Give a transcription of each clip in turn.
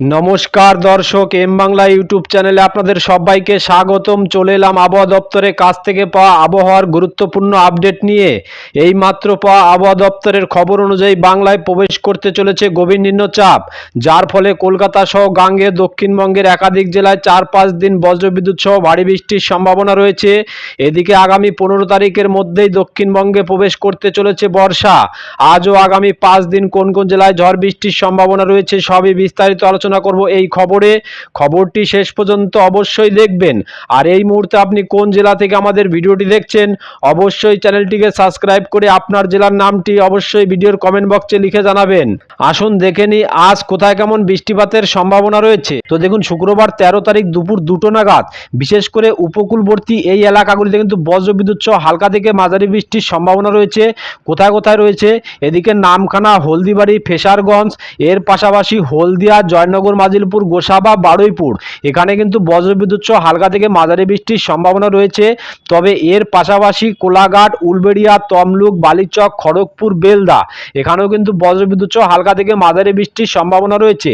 নমস্কার দর্শক, M Bangla YouTube চ্যানেলে আপনাদের সবাইকে স্বাগতম। চলে এলাম আবহাওয়া দপ্তরের কাছ থেকে পাওয়া আবহাওয়ার গুরুত্বপূর্ণ আপডেট নিয়ে। এই মাত্র পাওয়া আবহাওয়া দপ্তরের খবর অনুযায়ী বাংলায় প্রবেশ করতে চলেছে গভীর নিম্নচাপ, যার ফলে কলকাতা সহ গাঙ্গে দক্ষিণবঙ্গের একাধিক জেলায় চার পাঁচ দিন বজ্রবিদ্যুৎ সহ ভারী বৃষ্টির সম্ভাবনা রয়েছে। এদিকে আগামী পনেরো তারিখের মধ্যেই দক্ষিণবঙ্গে প্রবেশ করতে চলেছে বর্ষা। আজও আগামী পাঁচ দিন কোন কোন জেলায় ঝড় বৃষ্টির সম্ভাবনা রয়েছে, সবই বিস্তারিত আলোচনা করব এই খবরে। খবরটি শেষ পর্যন্ত অবশ্যই দেখবেন। আর এই মুহূর্তে আপনি কোন জেলা থেকে আমাদের ভিডিওটি দেখছেন, অবশ্যই চ্যানেলটিকে সাবস্ক্রাইব করে আপনার জেলার নামটি অবশ্যই ভিডিওর কমেন্ট বক্সে লিখে জানাবেন। আসুন দেখে নিই আজ কোথায় কেমন বৃষ্টিপাতের সম্ভাবনা রয়েছে। তো দেখুন, শুক্রবার তেরো তারিখ দুপুর দুটো নাগাদ, বিশেষ করে উপকূলবর্তী এই এলাকাগুলিতে কিন্তু বজ্রবিদ্যুৎ সহ হালকা থেকে মাঝারি বৃষ্টির সম্ভাবনা রয়েছে। কোথায় কোথায় রয়েছে? এদিকে নামখানা, হলদিবাড়ি, ফেসারগঞ্জ, এর পাশাপাশি হলদিয়া, জয়নগর মাজিলপুর, গোসাবা, বারুইপুর। এখানে কিন্তু বজ্রবিদ্যুৎ সহ হালকা থেকে মাঝারি বৃষ্টির সম্ভাবনা রয়েছে। তবে এর পাশাপাশি কোলাঘাট, উলবেড়িয়া, তমলুক, বালিচক, খড়গপুর, বেলদা এখানেও কিন্তু বজ্রবিদ্যুৎ সহ হালকা থেকে মাঝারি বৃষ্টির সম্ভাবনা রয়েছে।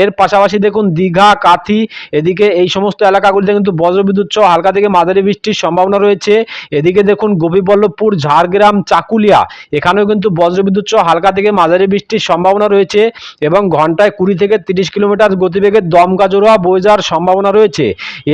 এর পাশাপাশি দেখুন দীঘা, কাথি এদিকে এই সমস্ত এলাকাগুলিতে কিন্তু বজ্রবিদ্যুৎ সহ হালকা থেকে মাঝারি বৃষ্টির সম্ভাবনা রয়েছে। এদিকে দেখুন গোপীবল্লভপুর, ঝাড়গ্রাম, চাকুলিয়া এখানেও কিন্তু বজ্রবিদ্যুৎ সহ হালকা থেকে মাঝারি বৃষ্টির সম্ভাবনা রয়েছে এবং ঘন্টায় কুড়ি থেকে তিরিশ কিলোমিটার গতিবেগে দমকা জোড়া বয়ে যাওয়ার সম্ভাবনা রয়েছে।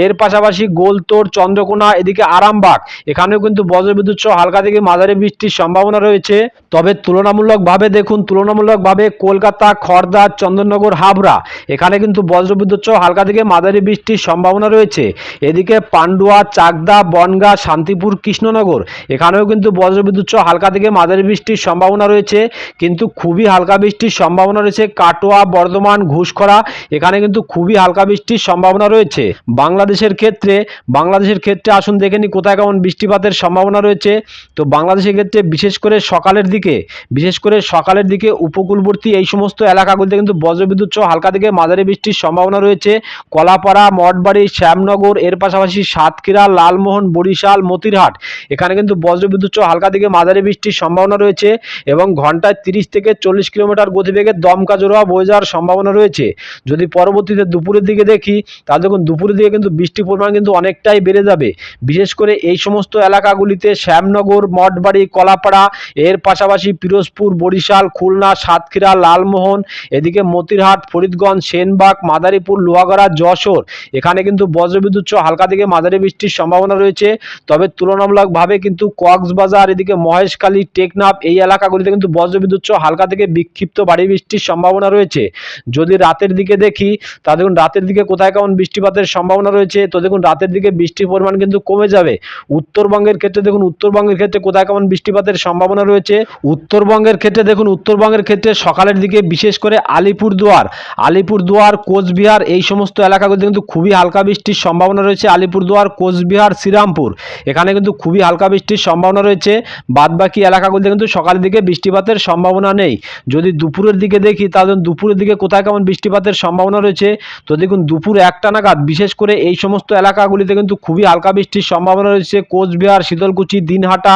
এর পাশাপাশি গোলতোড়, চন্দ্রকোনা, এদিকে আরামবাগ। এখানেও কিন্তু বজ্রবিদ্যুৎ সহ হালকা থেকে মাঝারি বৃষ্টির সম্ভাবনা রয়েছে। তবে তুলনামূলকভাবে দেখুন, তুলনামূলকভাবে কলকাতা খড়দা চন্দননগর, হাবড়া, এখানে কিন্তু বজ্রবিদ্যুৎ সহ হালকা থেকে মাঝারি বৃষ্টির সম্ভাবনা রয়েছে। এদিকে পান্ডুয়া, চাকদা, বনগা, শান্তিপুর, কৃষ্ণনগর, এখানেও কিন্তু বজ্রবিদ্যুৎ সহ হালকা থেকে মাঝারি বৃষ্টির সম্ভাবনা রয়েছে। কিন্তু খুবই হালকা বৃষ্টির সম্ভাবনা রয়েছে কাটোয়া, বর্ধমান, ঘুষখরা এখানে কিন্তু খুবই হালকা বৃষ্টির সম্ভাবনা রয়েছে। বাংলাদেশের ক্ষেত্রে বাংলাদেশের ক্ষেত্রে আসুন দেখে নি কোথায় কেমন বৃষ্টিপাতের সম্ভাবনা রয়েছে। তো বাংলাদেশের ক্ষেত্রে বিশেষ করে সকালের দিকে, বিশেষ করে সকালের দিকে উপকূলবর্তী এই সমস্ত এলাকাগুলিতে কিন্তু বজ্রবিদ্যুৎ সহ হালকা থেকে মাঝারি বৃষ্টির সম্ভাবনা রয়েছে। কলাপাড়া, মঠবাড়ি, শ্যামনগর, এর পাশাপাশি সাতক্ষীরা, লালমোহন, বরিশাল, মতিরহাট, এখানে কিন্তু বজ্রবিদ্যুৎ সহ হালকা থেকে মাঝারি বৃষ্টির সম্ভাবনা রয়েছে এবং ঘন্টায় তিরিশ থেকে চল্লিশ কিলোমিটার গতিবেগে দমকা জোড়া বয়ে যাওয়ার সম্ভাবনা রয়েছে। যদি পরবর্তীতে দুপুরের দিকে দেখি, তাহলে দেখুন দুপুরের দিকে কিন্তু বৃষ্টির পরিমাণ কিন্তু অনেকটাই বেড়ে যাবে। বিশেষ করে এই সমস্ত এলাকাগুলিতে শ্যামনগর, মঠবাড়ি, কলাপাড়া, এর পাশাপাশি পিরোজপুর, বরিশাল, খুলনা, সাতক্ষীরা, লালমোহন, এদিকে মতিরহাট, ফরিদগঞ্জ, সেনবাগ, মাদারীপুর, লোহাগড়া, যশোর। এখানে কিন্তু বজ্রবিদ্যুৎ হালকা থেকে মাঝারি বৃষ্টির সম্ভাবনা রয়েছে। তবে তুলনামূলকভাবে কিন্তু কক্সবাজার, এদিকে মহেশখালী, টেকনাফ এই এলাকাগুলিতে কিন্তু বজ্রবিদ্যুৎ হালকা থেকে বিক্ষিপ্ত ভারী বৃষ্টির সম্ভাবনা রয়েছে। যদি রাতের দিকে দেখি, তা দেখুন রাতের দিকে কোথায় কেমন বৃষ্টিপাতের সম্ভাবনা রয়েছে, তো দেখুন রাতের দিকে বৃষ্টির পরিমাণ কিন্তু কমে যাবে। উত্তরবঙ্গের ক্ষেত্রে দেখুন, উত্তরবঙ্গের ক্ষেত্রে কোথায় কেমন বৃষ্টিপাতের সম্ভাবনা রয়েছে? উত্তরবঙ্গের ক্ষেত্রে দেখুন, উত্তরবঙ্গের ক্ষেত্রে সকালের দিকে বিশেষ করে আলিপুরদুয়ার আলিপুরদুয়ার, কোচবিহার এই সমস্ত এলাকাগুলিতে কিন্তু খুবই হালকা বৃষ্টির সম্ভাবনা রয়েছে। আলিপুরদুয়ার, কোচবিহার, শ্রীরামপুর এখানে কিন্তু খুবই হালকা বৃষ্টির সম্ভাবনা রয়েছে। বাদবাকি এলাকাগুলিতে কিন্তু সকালের দিকে বৃষ্টিপাতের সম্ভাবনা নেই। যদি দুপুরের দিকে দেখি, তাহলে দুপুরের দিকে কোথায় কেমন বৃষ্টিপাতের সম্ভাবনা রয়েছে। তো দেখুন, দুপুর একটা নাগাদ, বিশেষ করে এই সমস্ত এলাকাগুলিতে কিন্তু খুবই হালকা বৃষ্টির সম্ভাবনা রয়েছে। কোচবিহার, শীতলকুচি, দিনহাটা,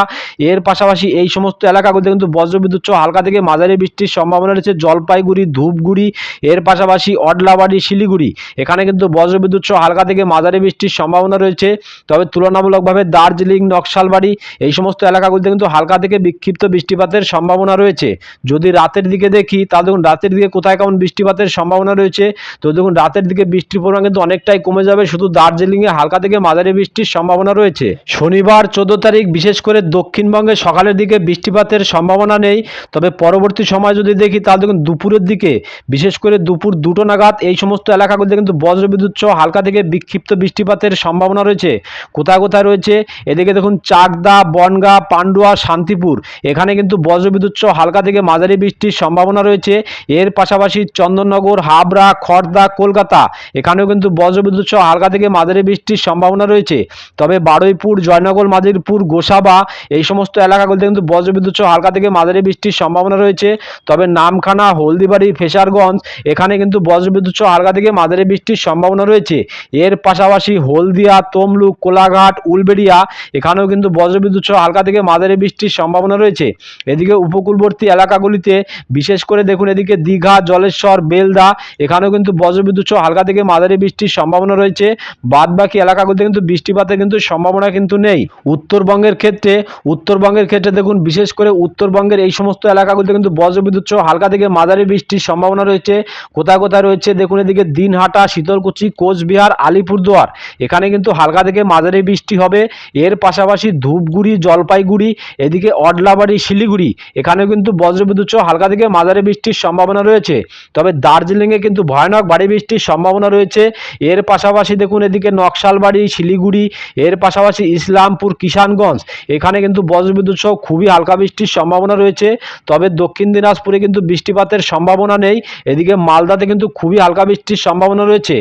এর পাশাপাশি এই সমস্ত এলাকাগুলিতে কিন্তু বজ্রবিদ্যুৎ সহ হালকা থেকে মাঝারি বৃষ্টির সম্ভাবনা রয়েছে। জলপাইগুড়ি, ধূপগুড়ি, এর পাশাপাশি অডলাবাড়ি, শিলিগুড়ি, এখানে কিন্তু বজ্রবিদ্যুৎ সহ হালকা থেকে মাঝারি বৃষ্টির সম্ভাবনা রয়েছে। তবে তুলনামূলকভাবে দার্জিলিং, নকশালবাড়ি, এই সমস্ত এলাকাগুলিতে কিন্তু হালকা থেকে বিক্ষিপ্ত বৃষ্টিপাতের সম্ভাবনা রয়েছে। যদি রাতের দিকে দেখি তাহলে দেখুন, রাতের দিকে কোথায় কেমন বৃষ্টিপাতের সম্ভাবনা রয়েছে। তো দেখুন, রাতের দিকে বৃষ্টির পরিমাণ কিন্তু অনেকটাই কমে যাবে। শুধু দার্জিলিংয়ে হালকা থেকে মাঝারি বৃষ্টির সম্ভাবনা রয়েছে। শনিবার চোদ্দ তারিখ, বিশেষ করে দক্ষিণবঙ্গে সকালের দিকে বৃষ্টিপাতের সম্ভাবনা নেই। তবে পরবর্তী সময় যদি দেখি, তাহলে দেখুন, দুপুরের দিকে, বিশেষ করে দুপুর দুটো নাগাদ, এই সমস্ত এলাকাগুলিতে কিন্তু বজ্রবিদ্যুৎ সহ হালকা থেকে বিক্ষিপ্ত বৃষ্টিপাতের সম্ভাবনা রয়েছে। কোথায় কোথায় রয়েছে? এদিকে দেখুন, চাকদা, বনগা, পান্ডুয়া, শান্তিপুর, এখানে কিন্তু বজ্রবিদ্যুৎ সহ হালকা থেকে মাঝারি বৃষ্টির সম্ভাবনা রয়েছে। এর পাশাপাশি চন্দননগর হাবড়া খড়দা কলকাতা। এখানেও কিন্তু বজ্রবিদ্যুৎ সহ হালকা থেকে মাঝারি বৃষ্টির সম্ভাবনা রয়েছে। তবে বারুইপুর, জয়নগর মাঝিরপুর গোসাবা এই সমস্ত এলাকাগুলিতে কিন্তু বজ্রবিদ্যুৎ সহ হালকা থেকে মাঝারি বৃষ্টির সম্ভাবনা রয়েছে। তবে নামখানা, হলদিবাড়ি, ফেসারগঞ্জ এখানে কিন্তু বজ্রবিদ্যুৎ সহ হালকা থেকে মাঝারি বৃষ্টির সম্ভাবনা রয়েছে। এর পাশাপাশি হলদিয়া, তমলুক, কোলাঘাট, উলবেড়িয়া এখানেও কিন্তু বজ্রবিদ্যুৎ সহ হালকা থেকে মাঝারি বৃষ্টির সম্ভাবনা রয়েছে। এদিকে উপকূলবর্তী এলাকাগুলিতে বিশেষ করে দেখুন এদিকে দীঘা, জলেশ্বর, বেলদা এখানেও কিন্তু বজ্রবিদ্যুৎ সহ হালকা থেকে মাঝারি বৃষ্টির সম্ভাবনা রয়েছে। বাদ বাকি এলাকাগুলিতে কিন্তু বৃষ্টিপাতের কিন্তু সম্ভাবনা কিন্তু নেই। উত্তরবঙ্গের ক্ষেত্রে উত্তরবঙ্গের ক্ষেত্রে দেখুন, বিশেষ করে উত্তরবঙ্গের এই সমস্ত এলাকাগুলিতে কিন্তু বজ্রবিদ্যুৎ সহ হালকা থেকে মাঝারি বৃষ্টির সম্ভাবনা রয়েছে। কোথায় কোথায় রয়েছে? দেখুন এদিকে দিনহাটা, শীতলকুচি, কোচবিহার, আলিপুরদুয়ার। এখানে কিন্তু হালকা থেকে মাঝারি বৃষ্টি হবে। এর পাশাপাশি ধূপগুড়ি, জলপাইগুড়ি, এদিকে অডলাবাড়ি, শিলিগুড়ি। এখানেও কিন্তু বজ্রবিদ্যুৎ সহ হালকা থেকে মাঝারি বৃষ্টির সম্ভাবনা রয়েছে। তবে দার্জিলিংয়ে কিন্তু ভয়ানক ভারী বৃষ্টির সম্ভাবনা রয়েছে। এর পাশাপাশি দেখুন, এদিকে নকশালবাড়ি, শিলিগুড়ি, এর পাশাপাশি ইসলামপুর, কিষানগঞ্জ। এখানে কিন্তু বজ্রবিদ্যুৎ সহ খুবই হালকা বৃষ্টির সম্ভাবনা রয়েছে। তবে দক্ষিণ দিনাজপুরে কিন্তু বৃষ্টিপাতের সম্ভাবনা নেই। এদিকে মালদাতে কিন্তু খুবই হালকা বৃষ্টির সম্ভাবনা রয়েছে।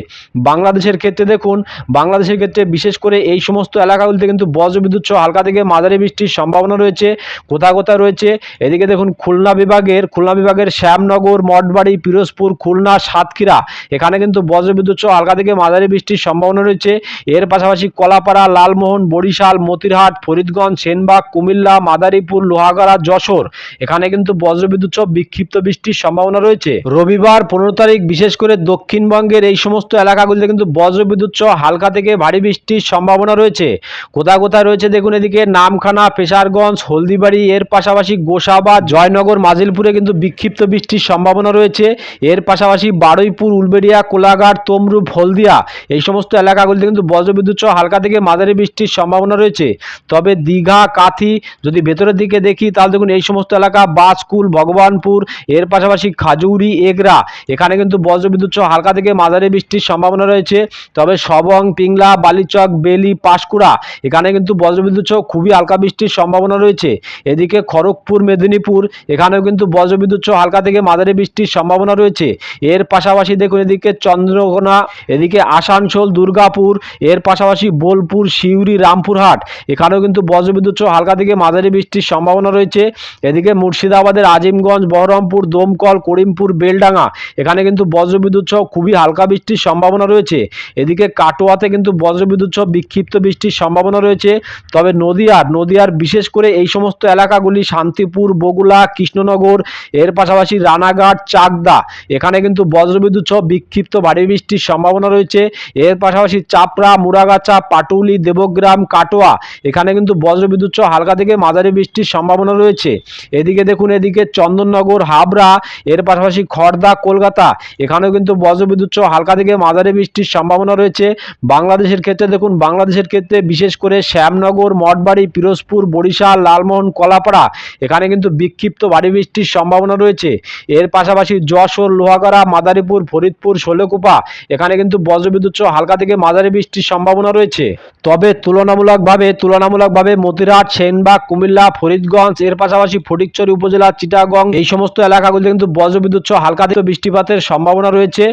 বাংলাদেশের ক্ষেত্রে দেখুন, বাংলাদেশের ক্ষেত্রে বিশেষ করে এই সমস্ত এলাকাগুলিতে কিন্তু বজ্রবিদ্যুৎ সহ হালকা থেকে মাঝারি বৃষ্টির সম্ভাবনা রয়েছে। কোথায় কোথায় রয়েছে? এদিকে দেখুন, খুলনা বিভাগের খুলনা বিভাগের শ্যামনগর, মঠবাড়ি, পিরোজপুর, খুলনা সাতক্ষীরা। এখানে কিন্তু বজ্রবিদ্যুৎ সহ হালকা থেকে মাঝারি বৃষ্টির সম্ভাবনা রয়েছে। এর পাশাপাশি কলাপাড়া, লালমোহন, বরিশাল, মতিরহাট, ফরিদগঞ্জ, সেনবাগ, কুমিল্লা, মাদারীপুর, লোহাগাড়া, যশোর। এখানে কিন্তু বজ্রবিদ্যুৎ সহ বিক্ষিপ্ত বৃষ্টির সম্ভাবনা রয়েছে। রবিবার পনেরো তারিখ, বিশেষ করে দক্ষিণবঙ্গের এই সমস্ত এলাকাগুলিতে কিন্তু বজ্রবিদ্যুৎ সহ হালকা থেকে ভারী বৃষ্টির সম্ভাবনা রয়েছে। কোথায় কোথায় রয়েছে দেখুন এদিকে নামখানা পেশারগঞ্জ হলদিবাড়ি, এর পাশাপাশি গোসাবা, জয়নগর, মাজিলপুরে কিন্তু বিক্ষিপ্ত বৃষ্টির সম্ভাবনা রয়েছে। এর পাশাপাশি বারুইপুর, উলবেড়িয়া, কোলাঘাট তমরূপ হলদিয়া এই সমস্ত এলাকাগুলিতে কিন্তু বজ্রবিদ্যুৎ সহ হালকা থেকে মাঝারি বৃষ্টির সম্ভাবনা রয়েছে। তবে দীঘা, কাথি যদি ভেতরের দিকে দেখি, তাহলে দেখুন এই সমস্ত এলাকা বাসকুল ভগবানপুর, এর পাশাপাশি খাজুরি, এগরা এখানে কিন্তু বজ্রবিদ্যুৎ সহ হালকা থেকে মাঝারি বৃষ্টির সম্ভাবনা রয়েছে। তবে সবং, পিংলা, বালিচক, বেলি, পাঁশকুড়া এখানে কিন্তু বজ্রবিদ্যুৎ সহ খুবই হালকা বৃষ্টির সম্ভাবনা রয়েছে। এদিকে খড়গপুর, মেদিনীপুর এখানেও কিন্তু বজ্রবিদ্যুৎ সহ হালকা থেকে মাঝারি বৃষ্টির সম্ভাবনা রয়েছে। এর পাশাপাশি দেখুন, এদিকে চন্দ্রকোনা, এদিকে আসানসোল, দুর্গাপুর, এর পাশাপাশি বোলপুর, সিউড়ি, রামপুরহাট। এখানেও কিন্তু বজ্রবিদ্যুৎ সহ হালকা থেকে মাঝারি বৃষ্টির সম্ভাবনা রয়েছে। এদিকে মুর্শিদাবাদের আজিমগঞ্জ, বহরমপুর, দমকল, করিমপুর, বেলডাঙ্গা, এখানে কিন্তু বজ্রবিদ্যুৎ সহ খুবই হালকা বৃষ্টির সম্ভাবনা রয়েছে। এদিকে কাটোয়াতে কিন্তু বজ্রবিদ্যুৎ সহ বিক্ষিপ্ত বৃষ্টির সম্ভাবনা রয়েছে। তবে নদিয়ার নদিয়ার বিশেষ করে এই সমস্ত এলাকাগুলি, শান্তিপুর বগুলা কৃষ্ণনগর, এর পাশাপাশি রানাঘাট, চাকদা, এখানে কিন্তু বজ্রবিদ্যুৎ সহ বিক্ষিপ্ত ভারী বৃষ্টির সম্ভাবনা রয়েছে। এর পাশাপাশি চাপড়া, মুরাগাছা, পাটুলি, দেবগ্রাম, কাটোয়া এখানে কিন্তু বজ্রবিদ্যুৎ সহ হালকা থেকে মাঝারি বৃষ্টির সম্ভাবনা রয়েছে। এদিকে দেখুন, এদিকে চন্দননগর, হাবড়া, এর পাশাপাশি খড়দা কলকাতা এখানেও কিন্তু বজ্রবিদ্যুৎ সহ হালকা থেকে মাঝারি বৃষ্টির সম্ভাবনা রয়েছে। বাংলাদেশের ক্ষেত্রে দেখুন, বাংলাদেশের ক্ষেত্রে বিশেষ করে শ্যামনগর, মঠবাড়ি, পিরোজপুর, বরিশাল, লালমোহন, কলাপাড়া এখানে কিন্তু বিক্ষিপ্ত ভারী বৃষ্টির সম্ভাবনা রয়েছে। এর পাশাপাশি যশোর, লোহাগড়া মাদারীপুর, ফরিদপুর ষোলকুপা এখানে কিন্তু বজ্রবিদ্যুৎ সহ হালকা থেকে মাঝারি বৃষ্টির সম্ভাবনা রয়েছে। তবে তুলনামূলকভাবে তুলনামূলকভাবে মতিরাট, সেনবাগ, কুমিল্লা, ফরিদগঞ্জ, এর পাশাপাশি ফটিকছড়ি উপজেলা, চিটাগং, এই সমস্ত এলাকাগুলিতে কিন্তু বজ্রবিদ্যুৎ সহ হালকা থেকে বৃষ্টিপাতের সম্ভাবনা রয়েছে।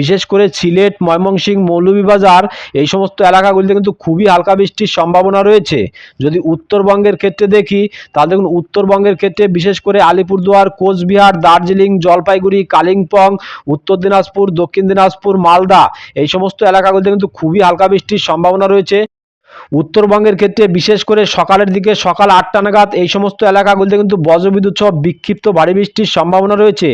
বিশেষ করে সিলেট, ময়মনসিংহ, মৌলভীবাজার, এই সমস্ত এলাকাগুলিতে কিন্তু খুবই হালকা বৃষ্টির সম্ভাবনা রয়েছে। যদি উত্তরবঙ্গের ক্ষেত্রে দেখি, তাহলে দেখুন উত্তরবঙ্গের ক্ষেত্রে বিশেষ করে আলিপুরদুয়ার, কোচবিহার, দার্জিলিং, জলপাইগুড়ি, কালিম্পং উত্তর দিনাজপুর দক্ষিণ দিনাজপুর মালদা এই সমস্ত এলাকাগুলিতে কিন্তু খুবই হালকা বৃষ্টির সম্ভাবনা রয়েছে। উত্তরবঙ্গের ক্ষেত্রে বিশেষ করে সকালের দিকে সকাল আটটা নাগাদ এই সমস্ত এলাকাগুলিতে কিন্তু বজ্রবিদ্যুৎ সহ বিক্ষিপ্ত ভারী বৃষ্টির সম্ভাবনা রয়েছে।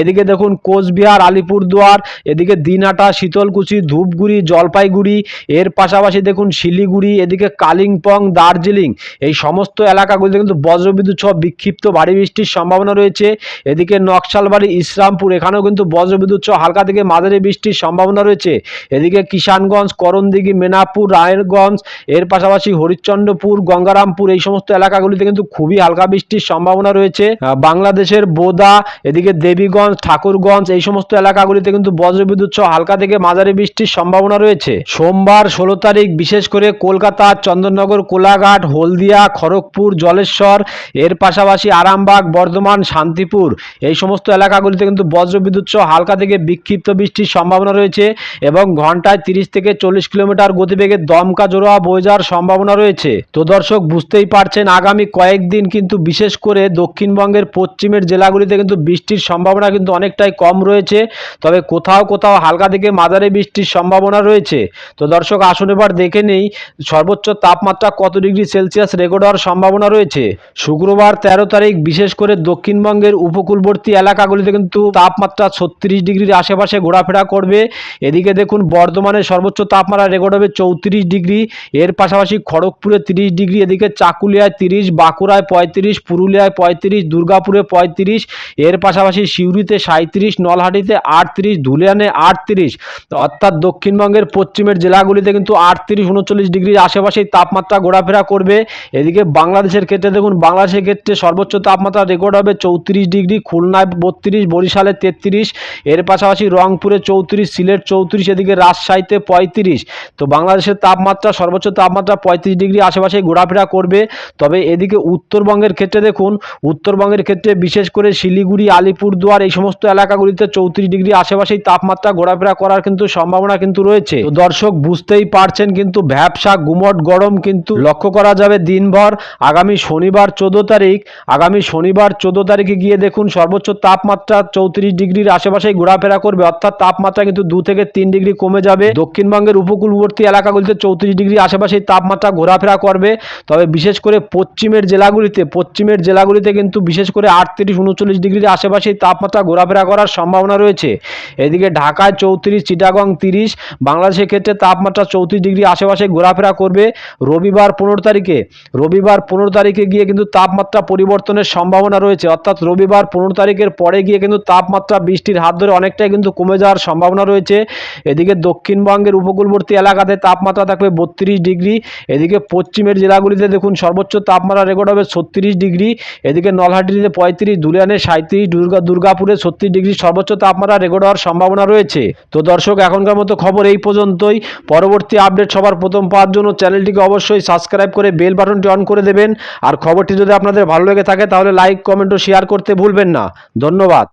এদিকে দেখুন, কোচবিহার, আলিপুরদুয়ার, এদিকে দিনহাটা, শীতলকুচি, ধূপগুড়ি, জলপাইগুড়ি, এর পাশাপাশি দেখুন, শিলিগুড়ি, এদিকে কালিম্পং, দার্জিলিং, এই সমস্ত এলাকাগুলিতে কিন্তু বজ্রবিদ্যুৎ সহ বিক্ষিপ্ত ভারী বৃষ্টির সম্ভাবনা রয়েছে। এদিকে নকশালবাড়ি, ইসলামপুর, এখানেও কিন্তু বজ্রবিদ্যুৎ সহ হালকা থেকে মাঝারি বৃষ্টির সম্ভাবনা রয়েছে। এদিকে কিষানগঞ্জ, করণদিঘি, মেনাপুর, রায়েরগঞ্জ এর পাশাপাশি হরিশ্চন্দ্রপুর, গঙ্গারামপুর এই সমস্ত এলাকাগুলিতে কিন্তু খুবই হালকা বৃষ্টির সম্ভাবনা রয়েছে। বাংলাদেশের বোদা, এদিকে দেবীগঞ্জ, ঠাকুরগঞ্জ এই সমস্ত এলাকাগুলিতে কিন্তু বজ্রবিদ্যুৎ সহ হালকা থেকে মাঝারি বৃষ্টির সম্ভাবনা রয়েছে। সোমবার ষোলো তারিখ, বিশেষ করে কলকাতা, চন্দননগর, কোলাঘাট, হলদিয়া, খড়গপুর, জলেশ্বর, এর পাশাপাশি আরামবাগ, বর্ধমান, শান্তিপুর এই সমস্ত এলাকাগুলিতে কিন্তু বজ্রবিদ্যুৎ সহ হালকা থেকে বিক্ষিপ্ত বৃষ্টির সম্ভাবনা রয়েছে এবং ঘন্টায় তিরিশ থেকে চল্লিশ কিলোমিটার গতিবেগে দমকা জোড়া বয়ে যাওয়ার সম্ভাবনা রয়েছে। তো দর্শক, বুঝতেই পারছেন, আগামী কয়েকদিন কিন্তু বিশেষ করে দক্ষিণবঙ্গের পশ্চিমের জেলাগুলিতে কিন্তু বৃষ্টির সম্ভাবনা কিন্তু অনেকটাই কম রয়েছে। তবে কোথাও কোথাও হালকা থেকে মাঝারি বৃষ্টির সম্ভাবনা রয়েছে। তো দর্শক, আসুন এবার দেখে নেই, সর্বোচ্চ তাপমাত্রা কত ডিগ্রি সেলসিয়াস রেকর্ড হওয়ার সম্ভাবনা রয়েছে? শুক্রবার তেরো তারিখ, বিশেষ করে দক্ষিণবঙ্গের উপকূলবর্তী এলাকাগুলিতে কিন্তু তাপমাত্রা ছত্রিশ ডিগ্রির আশেপাশে ঘোরাফেরা করবে। এদিকে দেখুন বর্ধমানে সর্বোচ্চ তাপমাত্রা রেকর্ড হবে চৌত্রিশ ডিগ্রি। এর পাশাপাশি খড়গপুরে তিরিশ ডিগ্রি, এদিকে চাকুলিয়ায় তিরিশ, বাঁকুড়ায় পঁয়ত্রিশ, পুরুলিয়ায় পঁয়ত্রিশ, দুর্গাপুরে পঁয়ত্রিশ, এর পাশাপাশি সিউড়িতে সাঁত্রিশ নলহাটিতে আটত্রিশ, ধুলিয়ানে আটত্রিশ অর্থাৎ দক্ষিণবঙ্গের পশ্চিমের জেলাগুলিতে কিন্তু আটত্রিশ, উনচল্লিশ ডিগ্রির আশেপাশেই তাপমাত্রা ঘোরাফেরা করবে। এদিকে বাংলাদেশের ক্ষেত্রে দেখুন, বাংলাদেশের ক্ষেত্রে সর্বোচ্চ তাপমাত্রা রেকর্ড হবে চৌত্রিশ ডিগ্রি, খুলনায় বত্রিশ, বরিশালে তেত্রিশ, এর পাশাপাশি রংপুরে চৌত্রিশ, সিলেট চৌত্রিশ, এদিকে রাজশাহীতে পঁয়ত্রিশ, তো বাংলাদেশের তাপমাত্রা সর্বোচ্চ তাপমাত্রা পঁয়ত্রিশ ডিগ্রি আশেপাশে ঘোরাফেরা করবে। তবে এদিকে উত্তরবঙ্গের ক্ষেত্রে দেখুন, উত্তরবঙ্গের ক্ষেত্রে বিশেষ করে শিলিগুড়ি, আলিপুরদুয়ার এই সমস্ত এলাকাগুলিতে চৌত্রিশ ডিগ্রি আশেপাশেই তাপমাত্রা ঘোরাফেরা করার কিন্তু সম্ভাবনা কিন্তু রয়েছে। দর্শক, বুঝতেই পারছেন কিন্তু ভ্যাবসা, গুমট, গরম কিন্তু লক্ষ্য করা যাবে দিনভর। আগামী শনিবার চোদ্দ তারিখ, আগামী শনিবার চোদ্দ তারিখে গিয়ে দেখুন সর্বোচ্চ তাপমাত্রা চৌত্রিশ ডিগ্রির আশেপাশেই ঘোরাফেরা করবে। অর্থাৎ তাপমাত্রা কিন্তু দু থেকে তিন ডিগ্রি কমে যাবে। দক্ষিণবঙ্গের উপকূলবর্তী এলাকাগুলিতে চৌত্রিশ ডিগ্রি আশেপাশেই তাপমাত্রা ঘোরাফেরা করবে। তবে বিশেষ করে পশ্চিমের জেলাগুলিতে পশ্চিমের জেলাগুলিতে কিন্তু বিশেষ করে আটত্রিশ, উনচল্লিশ ডিগ্রির আশেপাশেই তাপমাত্রা ঘোরাফেরা করার সম্ভাবনা রয়েছে। এদিকে ঢাকায় চৌত্রিশ, চিটাগং তিরিশ, বাংলাদেশের ক্ষেত্রে তাপমাত্রা চৌত্রিশ ডিগ্রি আশেপাশে ঘোরাফেরা করবে রবিবার পনেরো তারিখে। রবিবার পনেরো তারিখে গিয়ে কিন্তু তাপমাত্রা পরিবর্তনের সম্ভাবনা রয়েছে। অর্থাৎ রবিবার পনেরো তারিখের পরে গিয়ে কিন্তু তাপমাত্রা বৃষ্টির হাত ধরে অনেকটাই কিন্তু কমে যাওয়ার সম্ভাবনা রয়েছে। এদিকে দক্ষিণবঙ্গের উপকূলবর্তী এলাকাতে তাপমাত্রা থাকবে বত্রিশ ডিগ্রি এদিকে পশ্চিমের জেলাগুলিতে দেখুন সর্বোচ্চ তাপমাত্রা রেকর্ড হবে ছত্রিশ ডিগ্রি, এদিকে নলহাটিতে পঁয়ত্রিশ ধুলিয়ানে সাঁত্রিশ দুর্গা, দুর্গাপুরে ছত্রিশ ডিগ্রি সর্বোচ্চ তাপমাত্রা রেকর্ড হওয়ার সম্ভাবনা রয়েছে। তো দর্শক, এখনকার মতো খবর এই পর্যন্তই। পরবর্তী আপডেট সবার প্রথম পাওয়ার জন্য চ্যানেলটিকে অবশ্যই সাবস্ক্রাইব করে বেল বাটনটি অন করে দেবেন। আর খবরটি যদি আপনাদের ভালো লেগে থাকে, তাহলে লাইক কমেন্ট ও শেয়ার করতে ভুলবেন না। ধন্যবাদ।